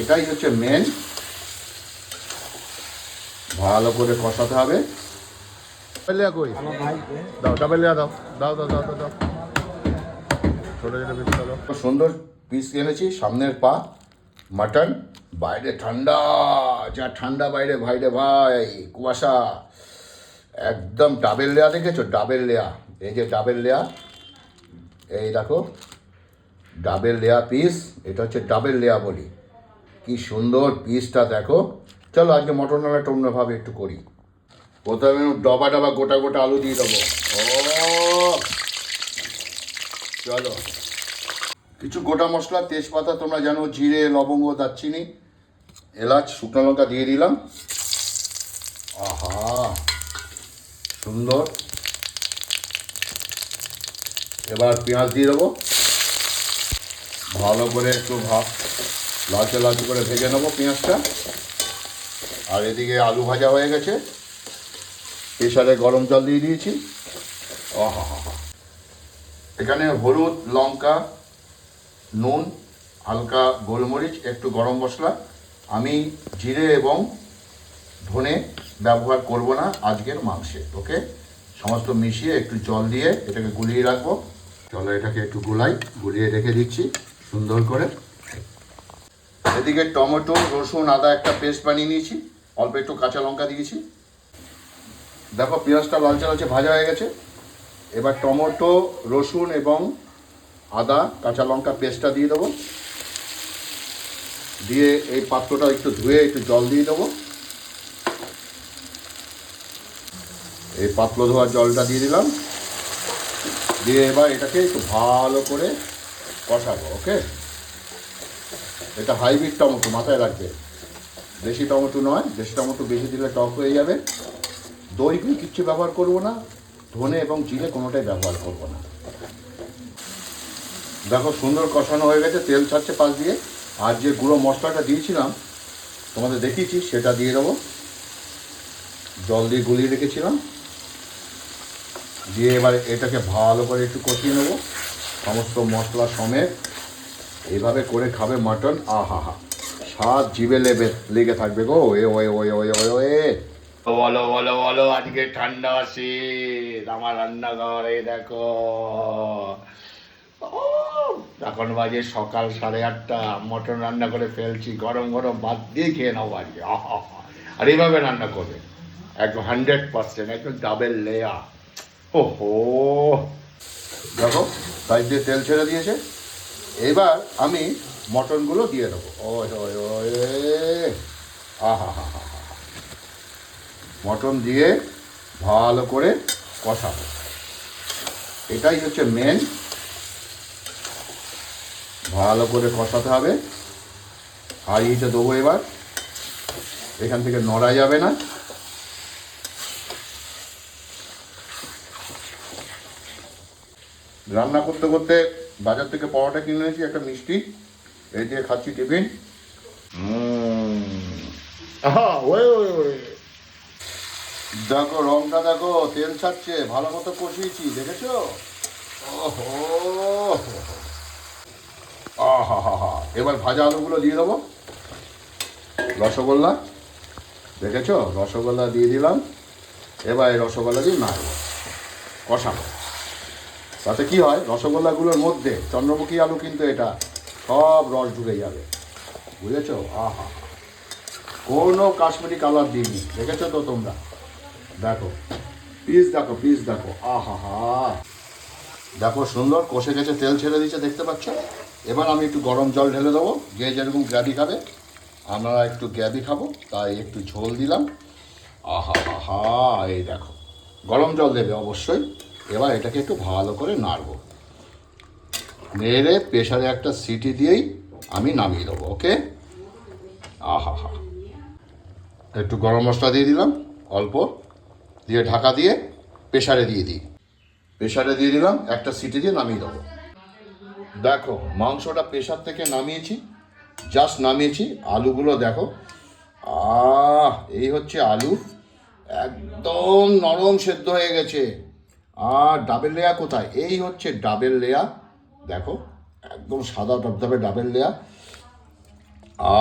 এটাই হচ্ছে মেন ভালো করে কষাতে হবে। ডাবেলিয়া কই? দাও ডাবেলিয়া দাও। দাও দাও দাও দাও দাও। ছোটো ছোটো পিস দাও সুন্দর পিস এনেছি সামনের পা। মাটন বাইরে ঠান্ডা যা ঠান্ডা বাইরে ভাইরে ভাই কুয়াশা। একদম ডাবেল লেয়া দেখেছ? ডাবেল লেয়া। এই যে ডাবেল লেয়া। এই দেখো ডাবেল লেয়া পিস এটা হচ্ছে ডাবেল লেয়া বলি। কি সুন্দর পিসটা দেখো। চলো আজকে মটন রান্নাটা অন্যভাবে একটু করি। প্রথমে ডবা ডবা গোটা গোটা আলু দিয়ে দেবো। চলো। কিছু গোটা মশলা, তেজপাতা, তোমরা জানো জিরে, লবঙ্গ, দারচিনি, এলাচ, শুকনো লঙ্কা দিয়ে দিলাম। আহা! সুন্দর। এবার পেঁয়াজ দিয়ে দেবো। ভালো করে একটু ভাব লালচে লালচে করে ভেজে নেব পেঁয়াজটা। আর এদিকে আলু ভাজা হয়ে গেছে। প্রেশারে গরম জল দিয়ে দিয়েছি। এখানে হলুদ, লঙ্কা, নুন, হালকা গোলমরিচ, একটু গরম মশলা। আমি জিরে এবং ধনে ব্যবহার করব না আজকের মাংসে, ওকে? সমস্ত মিশিয়ে একটু জল দিয়ে এটাকে গুলিয়ে রাখব। চলো এটাকে একটু গুলাই, গুলিয়ে রেখে দিচ্ছি সুন্দর করে। এদিকে টমেটো, রসুন, আদা একটা পেস্ট বানিয়ে নিয়েছি। অল্প একটু কাঁচা লঙ্কা দিয়েছি। দেখো পেঁয়াজটা লালচে লালচে ভাজা হয়ে গেছে। এবার টমেটো, রসুন এবং আদা, কাঁচা লঙ্কা পেস্টটা দিয়ে দেবো। দিয়ে এই পাত্রটা একটু ধুয়ে একটু জল দিয়ে দেবো। এই পাতলো ধোয়ার জলটা দিয়ে দিলাম। দিয়ে এবার এটাকে একটু ভালো করে কষাবো, ওকে? এটা হাইব্রিড টমেটো, মাথায় রাখবে দেশি টমেটো নয়, দেশি টমেটো বেশি দিলে টক হয়ে যাবে। দই ফই কিচ্ছু ব্যবহার করব না, ধনে এবং জিরে কোনোটাই ব্যবহার করব না। দেখো সুন্দর কষানো হয়ে গেছে, তেল ছাড়ছে পাশ দিয়ে। আর যে গুঁড়ো মশলাটা দিয়েছিলাম, তোমাদের দেখিয়েছি, সেটা দিয়ে দেবো। জল দিয়ে গুলিয়ে রেখেছিলাম। দিয়ে এবার এটাকে ভালো করে একটু কষিয়ে নেব। সমস্ত মশলা সমেত। এইভাবে করে খাবে মাটন? আহা হা। স্বাদ জিভে লেবে লেগে থাকবে গো। এ ওয়ে ওয়ে ওয়ে ওয়ে ওয়ে। বলো বলো বলো আজকে ঠান্ডা শীত। আমার রান্নাঘরে দেখো। ও, এখন বাজে সকাল সাড়ে আটটা। মটন রান্না করে ফেলছি। গরম গরম ভাত দিয়ে খেয়ে নাও আজকে। হা। আর এইভাবে রান্না করবে? একদম হান্ড্রেড পার্সেন্ট একদম ডাবেল লেয়া ও হো দেখো তাই দিয়ে তেল ছেড়ে দিয়েছে। এবার আমি মটনগুলো দিয়ে দেবো। ও আহা, হা হা হা মটন দিয়ে ভালো করে কষাবো। এটাই হচ্ছে মেন ভালো করে কষাতে হবে। হাঁড়িতে দেবো এবার। এখান থেকে নড়া যাবে না। রান্না করতে করতে বাজার থেকে পাওয়াটা কিনে এনেছি একটা মিষ্টি। এই দিয়ে খাচ্ছি টিফিন। দেখো রংটা দেখো তেল ছাড়ছে ভালো মতো কষিয়েছি দেখেছ? আহা হা হা এবার ভাজা আলুগুলো দিয়ে দেবো। রসগোল্লা দেখেছ? রসগোল্লা দিয়ে দিলাম। এবার এই রসগোল্লা দিয়ে নাড়বো। কষাবো তাতে কি হয়? রসগোল্লাগুলোর মধ্যে চন্দ্রমুখী আলু কিন্তু এটা সব রস ঢুকে যাবে। বুঝেছ? আহা। কোনো কাশ্মীরি কালার দিইনি। দেখেছ তো তোমরা? দেখো। পিস দেখো পিস দেখো। আহা হা দেখো সুন্দর, কষে গেছে তেল ছেড়ে দিচ্ছে দেখতে পাচ্ছ? এবার আমি একটু গরম জল ঢেলে দেবো। যে যেরকম গ্যাবি খাবে আমরা একটু গ্যাবি খাব, তাই একটু ঝোল দিলাম। আহা হা এই দেখো। গরম জল দেবে অবশ্যই। এবার এটাকে একটু ভালো করে নাড়বো। নেড়ে প্রেশারে একটা সিটি দিয়েই আমি নামিয়ে দেবো, ওকে? আহা হা। একটু গরম মশলা দিয়ে দিলাম, অল্প। দিয়ে ঢাকা দিয়ে প্রেশারে দিয়ে দিই। প্রেশারে দিয়ে দিলাম, একটা সিটি দিয়ে নামিয়ে দেবো। দেখো, মাংসটা প্রেশার থেকে নামিয়েছি, জাস্ট নামিয়েছি। আলুগুলো দেখো। আহ, এই হচ্ছে আলু। একদম নরম সেদ্ধ হয়ে গেছে। আর ডাবেল লেয়া কোথায়? এই হচ্ছে ডাবেল লেয়া দেখো, একদম সাদা ধবধবে ডাবেল লেয়া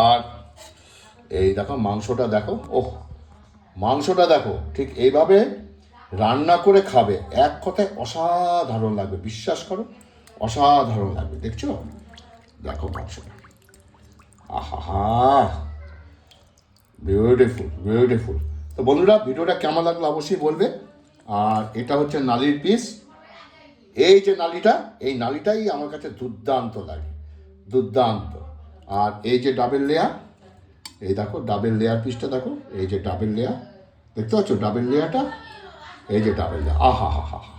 আর এই দেখো, মাংসটা দেখো। ওহ, মাংসটা দেখো, ঠিক এইভাবে রান্না করে খাবে। এক কথায় অসাধারণ লাগবে, বিশ্বাস করো, অসাধারণ লাগবে, দেখছ? দেখো মাংসটা। আহা বিউটিফুল বিউটিফুল তো বন্ধুরা, ভিডিওটা কেমন লাগল অবশ্যই বলবে। আর এটা হচ্ছে নালির পিস। এই যে নালিটা, এই নালিটাই আমার কাছে দুর্দান্ত লাগে, দুর্দান্ত। আর এই যে ডাবেল লেয়ার এই দেখো ডাবেল লেয়ার পিসটা দেখো, এই যে ডাবেল লেয়ার দেখতে পাচ্ছ ডাবেল লেয়ারটা এই যে ডাবেল লেয়ার আহা, হা হা হা।